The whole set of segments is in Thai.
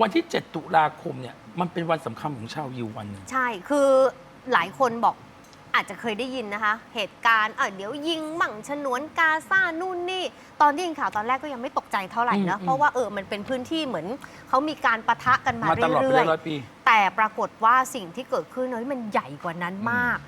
วันที่ 7 ตุลาคมเนี่ยมันเป็นวันสำคัญของชาวยิววันหนึ่งใช่คือหลายคนบอกอาจจะเคยได้ยินนะคะ เหตุการณ์เออเดี๋ยวยิงมั่งฉนวนกาซานู่นนี่ ตอนที่ยินข่าวตอนแรกก็ยังไม่ตกใจเท่าไหร่นะอืมเพราะว่าเออมันเป็นพื้นที่เหมือนเขามีการปะทะกันมามาตลอดเป็นเรื่อยร้อยๆปี ๆแต่ปรากฏว่าสิ่งที่เกิดขึ้นเฮ้ยมันใหญ่กว่านั้นมาก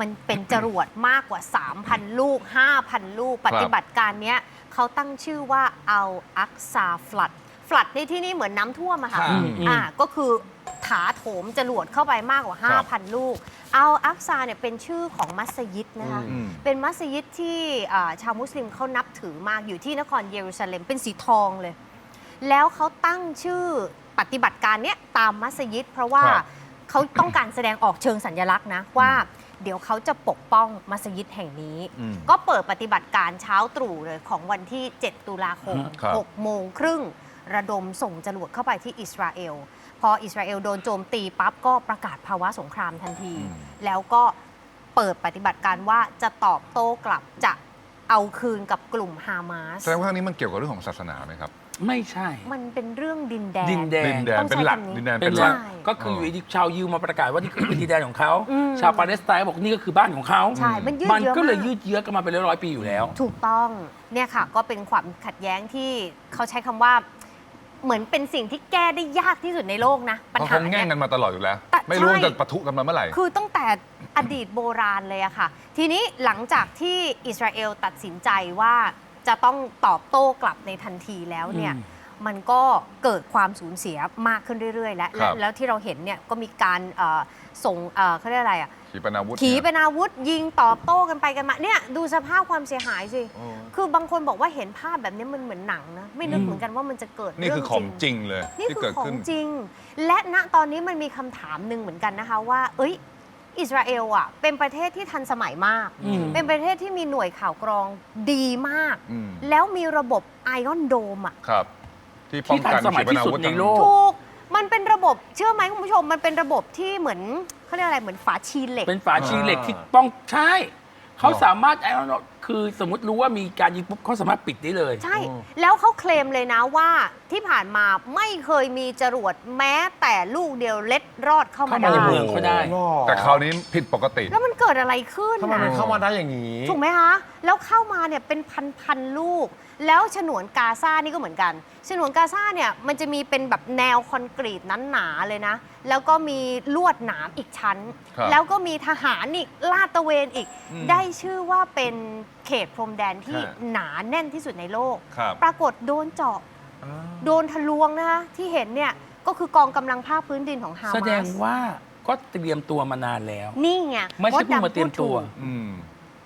มันเป็นจรวดมากกว่า 3,000 ลูก 5,000 ลูก ปฏิบัติการเนี้ยเขาตั้งชื่อว่าเอาอักซาฟลัด ฟลัดในที่นี่เหมือนน้ำท่วมอะค่ะค่ะอืมอืมอ่า ก็คือถาโถมจรวดเข้าไปมากกว่า5,000 ลูก เอาอักซาเนี่ยเป็นชื่อของมัสยิดนะคะ อืม เป็นมัสยิดที่อ่าชาวมุสลิมเขานับถือมากอยู่ที่นครเยรูซาเล็มเป็นสีทองเลย แล้วเขาตั้งชื่อปฏิบัติการเนี้ยตามมัสยิด เพราะว่าครับ เขาต้องการแสดงออกเชิงสัญลักษณ์นะว่า เดี๋ยวเขาจะปกป้องมัสยิดแห่งนี้ อืมก็เปิดปฏิบัติการเช้าตรู่เลยของวันที่ 7 ตุลาคม ครับ6 โมงครึ่ง ระดมส่งจรวดเข้าไปที่อิสราเอล พออิสราเอลโดนโจมตีปั๊บก็ประกาศภาวะสงครามทันทีอืมแล้วก็เปิดปฏิบัติการว่าจะตอบโต้กลับจะเอาคืนกับกลุ่มฮามาสแสดงว่าครั้งนี้มันเกี่ยวกับเรื่องของศาสนาไหมครับ ไม่ใช่ มันเป็นเรื่องดินแดน ดินแดดินแดนต้องใช้เป็นหลักคำนี้ ดินแดนเป็เป็นนหหลัลักกก็คืออยู่ดีๆชาวยิวมาประกาศว่านี่คือดินแดนของเขา อืมชาวปาเลสไตน์บอกนี่ก็คือบ้านของเขาใช่มันยืดมันเยื้อก็เลยมาก ยืดเยื้อกันมาเป็นร้อยๆปีอยู่แล้ว ถูกต้องเนี่ยค่ะก็เป็นความขัดแย้งที่เขาใช้คำว่า เหมือนเป็นสิ่งที่แก้ได้ยากที่สุดในโลกนะเพปัญราะหาเขาแง่งเนี่ยกันมาตลอดอยู่แล้ว แต่ไม่รู้ว่าใช่จะปะทุกันมาเมื่อไหร่ คือตั้งแต่อดีตโบราณเลยอะค่ะ ทีนี้หลังจากที่อิสราเอลตัดสินใจว่าจะต้องตอบโต้กลับในทันทีแล้วเนี่ย อืม มันก็เกิดความสูญเสียมากขึ้นเรื่อยๆ แล้วครับ แล้วที่เราเห็นเนี่ยก็มีการเอ่อส่งเอ่อเขาเรียกอะไรอะขีปนาวุธขีเป็นอาวุธยิงตอบโต้กันไปกันมาเนี่ยดูสภาพความเสียหายสิ โอ้คือบางคนบอกว่าเห็นภาพแบบนี้มันเหมือนหนังนะ ไม่นึกอืมเหมือนกันว่ามันจะเกิดนี่เรื่คือของจริงเลยนี่ที่คือเกิดของขึ้นจริง และณตอนนี้มันมีคำถามหนึ่งเหมือนกันนะคะว่า เอ้ย อิสราเอลอะ เป็นประเทศที่ทันสมัยมาก อืม เป็นประเทศที่มีหน่วยข่าวกรองดีมาก อืม แล้วมีระบบไอออนโดมอะ ครับ ที่ป้องกันที่ทันสมัยขีปนาวุธที่สุดในโลก ถูกมันเป็นระบบเชื่อไหมคุณผู้ชมมันเป็นระบบที่เหมือนเขาเรียกอะไรเหมือนฝาชีเหล็ก เป็นฝาชีเหล็กที่ป้องใช่ เขาหรอสามารถไอ้นั่น คือสมมติรู้ว่ามีการยิงปุ๊บเขาสามารถปิดได้เลย ใช่โอ้แล้วเขาเคลมเลยนะว่าที่ผ่านมาไม่เคยมีจรวดแม้แต่ลูกเดียวเล็ดรอดเข้ามาเข้ามาในได้เมืองเขาได้หรอแต่คราวนี้ผิดปกติ แล้วมันเกิดอะไรขึ้นทำไมนะมันเข้ามาได้อย่างนี้ ถูกไหมคะ แล้วเข้ามาเนี่ยเป็นพันพันๆลูก แล้วฉนวนกาซานี่ก็เหมือนกัน ฉนวนกาซาเนี่ยมันจะมีเป็นแบบแนวคอนกรีตนั้นหนาๆเลยนะ แล้วก็มีลวดหนามอีกชั้น ครับแล้วก็มีทหารอีกลาดตระเวนอีก อืม ได้ชื่อว่าเป็นเขตพรมแดนที่ฮะ หนาแน่นที่สุดในโลก ครับปรากฏโดนเจาะโดนทะลวงนะคะที่เห็นเนี่ยก็คือกองกำลังภาคพื้นดินของฮามาสแสดงว่าก็เตรียมตัวมานานแล้ว นี่ไงไม่ใช่เพิ่งดดำมาเตรียมตัวพูดถูกอืม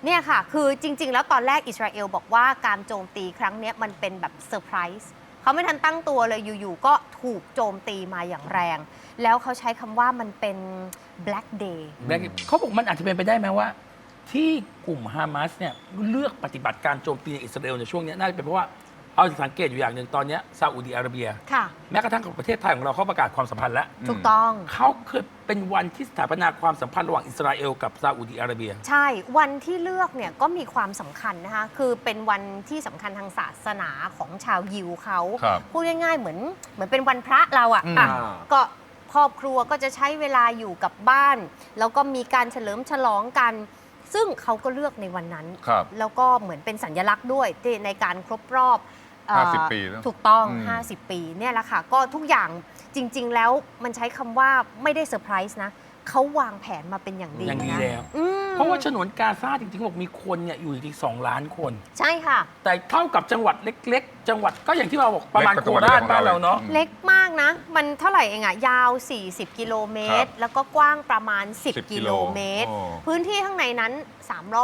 เนี่ยค่ะ คือจริง ๆ แล้วตอนแรกอิสราเอลบอกว่าการโจมตีครั้งเนี้ยมันเป็นแบบเซอร์ไพรส์เขาไม่ทันตั้งตัวเลยอยู่ๆ ก็ถูกโจมตีมาอย่างแรง แล้วเขาใช้คำว่ามันเป็น black day แล้วเขาบอกมันอาจจะเป็นไปได้ไหมว่า ที่กลุ่มฮามาสเนี่ยเลือกปฏิบัติการโจมตีอิสราเอลในช่วงเนี้ยน่าจะเป็นเพราะว่าเอาสังเกตอยู่อย่างหนึ่งตอนเนี้ยซาอุดีอาระเบีย ค่ะ แม้กระทั่งกับประเทศไทยของเราเขาประกาศความสัมพันธ์แล้วอืมถูกต้อง เขาเคยเป็นวันที่สถาปนาความสัมพันธ์ระหว่างอิสราเอลกับซาอุดีอาระเบีย ใช่ วันที่เลือกเนี่ยก็มีความสำคัญนะคะ คือเป็นวันที่สำคัญทางศาสนาของชาวยิวเขาครับพูดง่ายๆเหมือนเหมือนเป็นวันพระเราอะอืมอะอ่าก็ครอบครัวก็จะใช้เวลาอยู่กับบ้าน แล้วก็มีการเฉลิมฉลองกัน ซึ่งเขาก็เลือกในวันนั้น ครับแล้วก็เหมือนเป็นสัญลักษณ์ด้วยที่ในการครบรอบเอ่อ50ปีแล้วถูกต้อง อืม 50 ปีเนี่ยแหละค่ะ ก็ทุกอย่างจริง ๆ แล้วมันใช้คำว่าไม่ได้เซอร์ไพรส์นะเขาวางแผนมาเป็นอย่างดีอย่างดีนะแล้ว อืม เพราะว่าฉนวนกาซาจริงๆบอกมีคนเนี่ยอยู่ที่สองล้านคน ใช่ค่ะ แต่เท่ากับจังหวัดเล็ก ๆ จังหวัดก็อย่างที่เราบอกประมาณเล็กโคกว่าจังหวัดราชของเราบ้านเราเนาะอืมเล็กมากนะ มันเท่าไหร่เองอะยาว 40 กิโลเมตรครับแล้วก็กว้างประมาณ 10 10กิโลเมตรโอ้พื้นที่ข้างในนั้น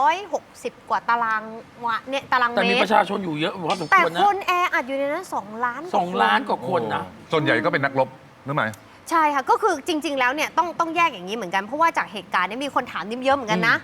360 กว่าตารางวะเนี่ยตารางแต่เมมีตปรระชาชนอยู่เยอะพอสมแต่ควรคนะนแออัดอยู่ในนั้น2ล้านสองล้านกว่าคนนะโอ้ส่วนใหญ่ก็เป็นนักรบหรือไม่ ใช่ค่ะ ก็คือจริง ๆ แล้วเนี่ยต้องต้องแยกอย่างนี้เหมือนกัน เพราะว่าจากเหตุการณ์เนี้มีคนถามนิ่มเยอะเหมือนกันนะ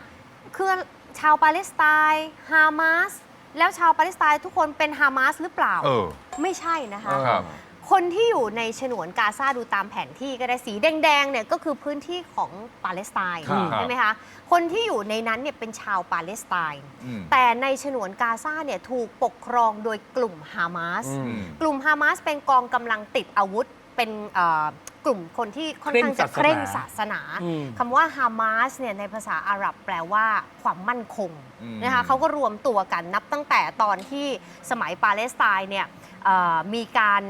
คือชาวปาเลสไตน์ฮามาสแล้วชาวปาเลสไตน์ทุกคนเป็นฮามาสหรือเปล่า เออไม่ใช่นะคะ ครับ คนที่อยู่ในฉนวนกาซาดูตามแผนที่ก็ได้สีแดงๆเนี่ยก็คือพื้นที่ของปาเลสไตน์ครับ ใช่ไหมคะ คนที่อยู่ในนั้นเนี่ยเป็นชาวปาเลสไตน์ อืม แต่ในฉนวนกาซาเนี่ยถูกปกครองโดยกลุ่มฮามาส อืม กลุ่มฮามาสเป็นกองกำลังติดอาวุธ เป็นเอ่อกลุ่มคนที่ค่อนข้างจะเคเคร่ร่งงศาศาสสนานาอืมคำว่าฮามาสเนี่ยในภาษาอาหรับแปลว่าความมั่นคงอืม นะคะเขาก็รวมตัวกันนับตั้งแต่ตอนที่สมัยปาเลสไตน์เนี่ยเอ่อมีการ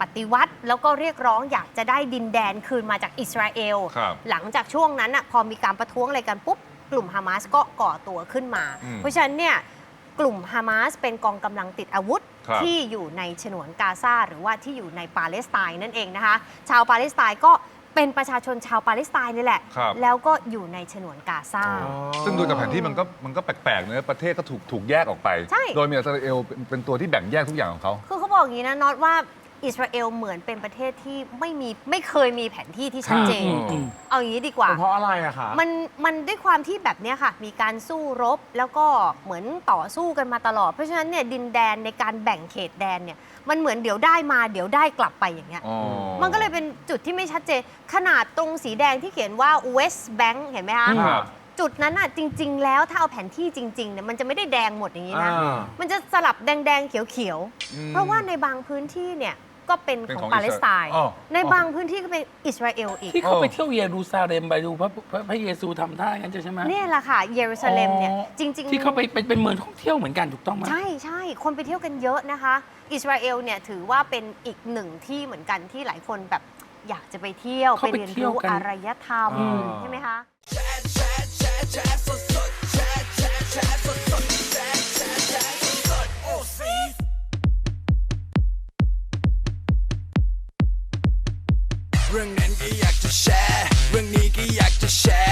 ปฏิวัติแล้วก็เรียกร้องอยากจะได้ดินแดนคืนมาจากอิสราเอล ครับ หลังจากช่วงนั้นน่ะพอมีการประท้วงอะไรกันปุ๊บ กลุ่มฮามาสก็ก่อตัวขึ้นมา อืม เพราะฉะนั้นเนี่ย กลุ่มฮามาสเป็นกองกำลังติดอาวุธ ครับที่อยู่ในฉนวนกาซาหรือว่าที่อยู่ในปาเลสไตน์นั่นเองนะคะ ชาวปาเลสไตน์ก็เป็นประชาชนชาวปาเลสไตน์นี่แหละ ครับ แล้วก็อยู่ในฉนวนกาซา ซึ่งดูจากแผนที่มันก็มันก็แปลกๆเนอะประเทศก็ถูกถูกแยกออกไป ใช่ โดยมีอิสราเอลเป็นเป็นตัวที่แบ่งแยกทุกอย่างของเขา คือเขาบอกอย่างนี้นะน็อตว่า อิสราเอลเหมือนเป็นประเทศที่ไม่มีไม่เคยมีแผนที่ที่ชัดเจนอืมอืม เอาอย่างนี้ดีกว่า เพราะอะไรอะคะ มันมันด้วยความที่แบบเนี้ยค่ะ มีการสู้รบแล้วก็เหมือนต่อสู้กันมาตลอด เพราะฉะนั้นเนี่ยดินแดนในการแบ่งเขตแดนเนี่ยมันเหมือนเดี๋ยวได้มาเดี๋ยวได้กลับไปอย่างเงี้ย อ๋อ มันก็เลยเป็นจุดที่ไม่ชัดเจน ขนาดตรงสีแดงที่เขียนว่า West Bank เห็นไหมคะครับ จุดนั้นอะจริง ๆ แล้วถ้าเอาแผนที่จริงๆเนี่ยมันจะไม่ได้แดงหมดอย่างนี้นะ อ่า มันจะสลับแดง ๆ เขียวอืมๆเพราะว่าในบางพื้นที่เนี่ย ก็เป็นเป็นขขอองงปาเลสไตน์อ๋อในบางพื้นที่ก็เป็นอิสราเอลอีก ที่เขาเออไปเที่ยวเยรูซาเล็มไปดูพระพระพระเยซูทำท่างั้นใช่ไหม เนี่ยแหละค่ะเยรูซาเล็มเนี่ยอ๋อ จริง ๆ ที่เขาไปเป็นเป็นเมืองท่องเที่ยวเหมือนกันถูกต้องไหม ใช่ใช่คนไปเที่ยวกันเยอะนะคะ อิสราเอลเนี่ยถือว่าเป็นอีกหนึ่งที่เหมือนกันที่หลายคนแบบอยากจะไปเที่ยวเขาไปไปเรียนเที่ยวรู้กัน อารยธรรมอืมใช่ไหมคะ เรื่องนั้นก็อยากจะแชร์ เรื่องนี้ก็อยากจะแชร์